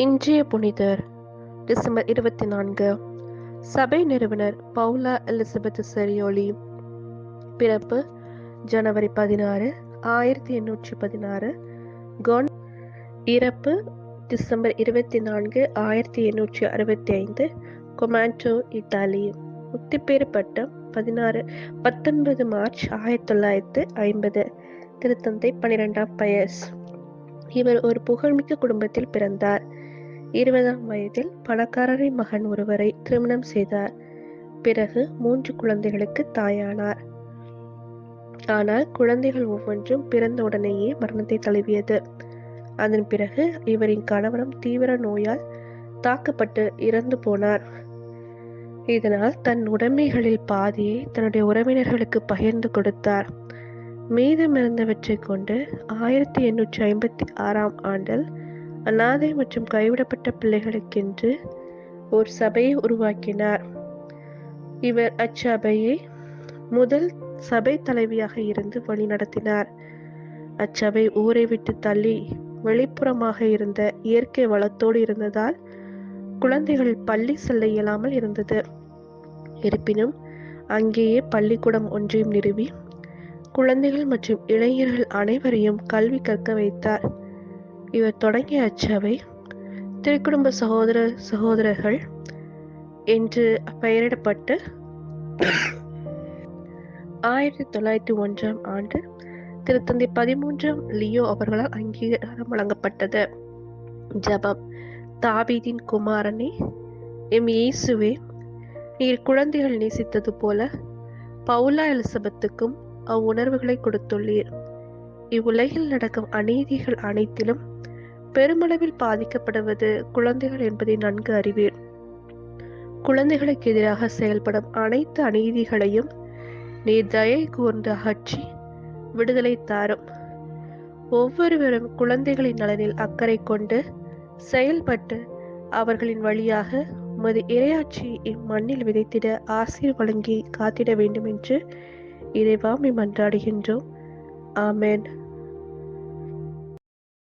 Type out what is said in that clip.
இன்றைய புனிதர் டிசம்பர் இருபத்தி நான்கு சபை நிறுவனர் பவுலா எலிசபெத் செரியோலி. பிறப்பு ஜனவரி பதினாறு ஆயிரத்தி எண்ணூற்றி பதினாறு. கொன் இறப்பு டிசம்பர் இருபத்தி நான்கு ஆயிரத்தி எண்ணூற்றி அறுபத்தி ஐந்து கொமாண்டோ இத்தாலி. முத்திப்பேறு பட்டம் பதினாறு பத்தொன்பது மார்ச் ஆயிரத்தி தொள்ளாயிரத்து ஐம்பது. திருத்தந்தை பனிரெண்டாம் பயஸ். இவர் ஒரு புகழ்மிக்க குடும்பத்தில் பிறந்தார். இருபதாம் வயதில் பணக்காரரின் மகன் ஒருவரை திருமணம் செய்தார். பிறகு மூன்று குழந்தைகளுக்கு தாயானார். ஆனால் குழந்தைகள் ஒவ்வொன்றும் பிறந்த உடனேயே மரணத்தை தழுவியது. அதன் பிறகு இவரின் கணவரும் தீவிர நோயால் தாக்கப்பட்டு இறந்து போனார். இதனால் தன் உடைமைகளில் பாதியை தன்னுடைய உறவினர்களுக்கு பகிர்ந்து கொடுத்தார். மீதமிருந்தவற்றை கொண்டு ஆயிரத்தி எண்ணூற்றி ஐம்பத்தி ஆறாம் ஆண்டில் அநாதை மற்றும் கைவிடப்பட்ட பிள்ளைகளுக்கென்று ஒரு சபையை உருவாக்கினார். இவர் அச்சபையை முதல் சபை தலைவியாக இருந்து வழிநடத்தினார் அச்சபை ஊரை விட்டு தள்ளி வெளிப்புறமாக இருந்த இயற்கை வளத்தோடு இருந்ததால் குழந்தைகள் பள்ளி செல்ல இயலாமல் இருந்தது. இருப்பினும் அங்கேயே பள்ளிக்கூடம் ஒன்றையும் நிறுவி குழந்தைகள் மற்றும் இளைஞர்கள் அனைவரையும் கல்வி கற்க வைத்தார். இவர் தொடங்கிய அச்சபை திருக்குடும்ப சகோதர சகோதரர்கள் என்று பெயரிடப்பட்டு ஆயிரத்தி தொள்ளாயிரத்தி ஒன்றாம் ஆண்டு திருத்தந்தை பதிமூன்றாம் லியோ அவர்களால் அங்கீகாரம் வழங்கப்பட்டது. ஜபம். தாபீதின் குமாரனே எம் இயேசுவே நீர் குழந்தைகள் நேசித்தது போல பவுலா எலிசபெத்துக்கும் அவ்வுணர்வுகளை கொடுத்துள்ளீர். இவ்வுலகில் நடக்கும் அநீதிகள் அனைத்திலும் பெருமளவில் பாதிக்கப்படுவது குழந்தைகள் என்பதை நன்கு அறிவீர் குழந்தைகளுக்கு எதிராக செயல்படும் அனைத்து அநீதிகளையும் நீர் தயை கூர்ந்து அகற்றி விடுதலை தாரும். ஒவ்வொருவரும் குழந்தைகளின் நலனில் அக்கறை கொண்டு செயல்பட்டு அவர்களின் வழியாக உமது இரையாட்சி இம்மண்ணில் விதைத்திட ஆசீர் வழங்கி காத்திட வேண்டும் என்று இறைவாமி மன்றாடுகின்றோம். ஆமேன்.